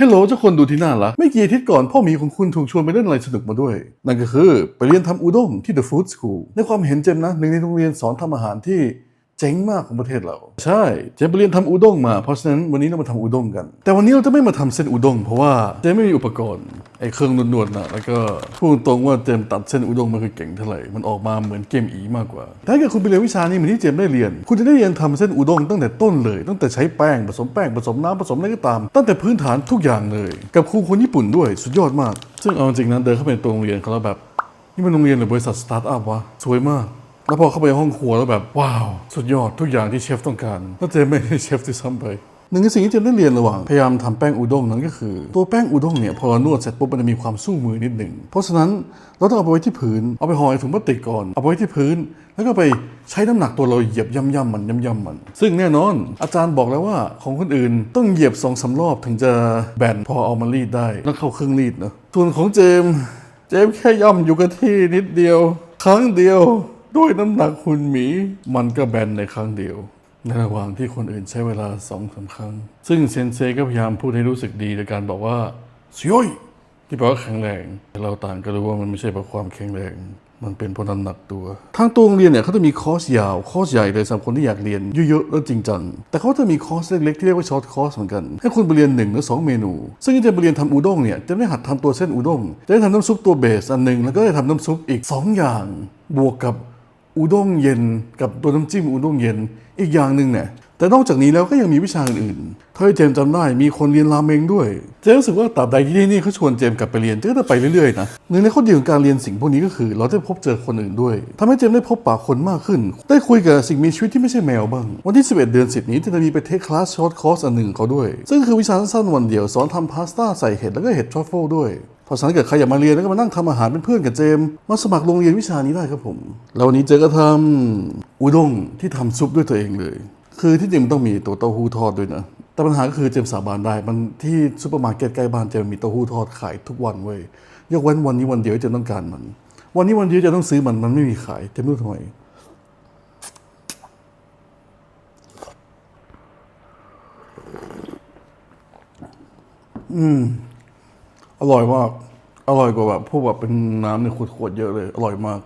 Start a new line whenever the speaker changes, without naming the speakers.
ฮัลโหลเจ้าคนดูที่น่ารักไม่กี่อาทิตย์ก่อนพ่อหมีของคุณถูกชวนไปเล่นอะไรสนุกมาด้วย นั่นก็คือไปเรียนทำอุด้งที่ The Food School ในความเห็นเจมนะหนึ่งในโรงเรียนสอนทำอาหารที่เจ๋งมากของประเทศเรา ใช่เจมไปเรียนทำอุด้งมาเพราะฉะนั้นวันนี้เรามาทำอุด้งกัน แต่วันนี้เราจะไม่มาทำเส้นอุด้งเพราะว่าเจมไม่มีอุปกรณ์ อ้เครื่องนวดๆนะแล้วก็พูดตรงว่าเจมตัดเส้นอุด้งม่เคอเก่งเท่าไหร่ มันออกมาเหมือนเกมอีมากกว่า ถ้าเกิดคุณไปเรียนวิชานี้เหมือนที่เจมได้เรียน คุณจะได้เรียนทำเส้นอุด้งตั้งแต่ต้นเลย ตั้งแต่ใช้แป้งผสมแป้งผสมน้ำผสมอะไรก็ตาม ตั้งแต่พื้นฐานทุกอย่างเลย กับครูคนญี่ปุ่นด้วยสุดยอดมาก ซึ่งเอาจริงนะเดินเข้าไปในตัวโรงเรียนเขาแล้วแบบนี่มันโรงเรียนหรือบริษัทสตาร์ทอัพวะสวยมากแล้วพอเข้าไปห้องครัวแล้วแบบว้าว สุดยอดทุกอย่างที่เชฟต้องการแล้วเจมไม่ใช่เชฟที่ซ้ำไป นึ่งในสิ่งที่เจมได้เรียนระหว่างพยายามทำแป้งอุด้งนั้นก็คือ ตัวแป้งอุด้งเนี่ยพอเรานวดเสร็จปุ๊บมันจะมีความสู้มือนิดหนึ่งเพราะฉะนั้นเราต้องเอาไปไว้ที่พื้นเอาไปห่อในถุงพลาสติกก่อนเอาไปไว้ที่พื้น แล้วก็ไปใช้น้ำหนักตัวเราเหยียบย่ำย่ำๆมันย่ำย่ำๆมัน ซึ่งแน่นอน อาจารย์บอกแล้วว่าของคนอื่นต้องเหยียบสองสารอบถึงจะแบนพอเอามารีดได้แล้วเข้าเครื่องรีดเนะส่วนของเจมเจมแค่ย่ำอยู่กับที่นิดเดียว ครั้งเดียวด้วยน้ำหนักหุ่นหมี มันก็แบนในครั้งเดียว ในระหว่างที่คนอื่นใช้เวลาสองสามครั้ง ซึ่งเซนเซก็พยายามพูดให้รู้สึกดีโดยการบอกว่าสยอยที่แปลว่าแข็งแรงแต่เราต่างก็รู้ว่ามันไม่ใช่เพราะความแข็งแรง มันเป็นเพราะน้ำหนักตัว ทางตัวโรงเรียนเนี่ยเขาจะมีคอร์สยาว คอร์สใหญ่เลยสำหรับคนที่อยากเรียนเยอะๆแล้วจริงจัง แต่เขาจะมีคอร์สเล็กๆที่เรียกว่าช็อตคอร์สเหมือนกัน ให้คุณไปเรียนหนึ่งหรือสองเมนู ซึ่งจะไปเรียนทำอุด้งเนี่ย จะได้หัดทำตัวเส้นอุด้ง จะได้ทำน้ำซุปตัวเบสอันหนึ่งแล้วก็ได้ทำน้ำซุปอีกสองอย่าง บวกกับ อุด้งเย็นกับตัวน้ำจิ้มอุด้งเย็นอีกอย่างหนึ่งเนี่ยแต่นอกจากนี้แล้วก็ยังมีวิชาอื่นๆเท่าที่เจมจำได้มีคนเรียนรามเมงด้วย เจมรู้สึกว่าตราบใดที่ที่นี่เขาชวนเจมกลับไปเรียนเจมก็จะไปเรื่อยๆนะหนึ่งในข้อดีของการเรียนสิ่งพวกนี้ก็คือ เราได้พบเจอคนอื่นด้วยทำให้เจมได้พบปะคนมากขึ้น ได้คุยกับสิ่งมีชีวิตที่ไม่ใช่แมวบ้าง วันที่ 11 เดือน 10 นี้จะมีไปเทคคลาสช็อตคอร์สอันหนึ่งเขาด้วย ซึ่งคือวิชาสั้นๆวันเดียวสอนทำพาสต้าใส่เห็ดแล้วก็เห็ดทรัฟเฟิลด้วย เพราะฉะนั้นเกิดใครอยากมาเรียนแล้วก็มานั่งทำอาหารเป็นเพื่อนกับเจมมาสมัครโรงเรียนวิชานี้ได้ครับผม แล้ววันนี้เจอก็ทำอุด้งที่ทำซุปด้วยตัวเองเลย คือที่จริงมันต้องมีตัวเต้าหู้ทอดด้วยนะแต่ปัญหาก็คือเจมสาบานได้ มันที่ซูเปอร์มาร์เก็ตใกล้บ้านเจมมีเต้าหู้ทอดขายทุกวันเว้ยยกเว้นวันนี้วันเดียวที่เจมต้องการมัน วันนี้วันเดียวเจมต้องซื้อมันมันไม่มีขายเจมไม่รู้ทำไมอ อร่อยมาก อร่อยกว่าแบบพวกแบบเป็นน้ำในขวดๆเยอะเลย อร่อยมาก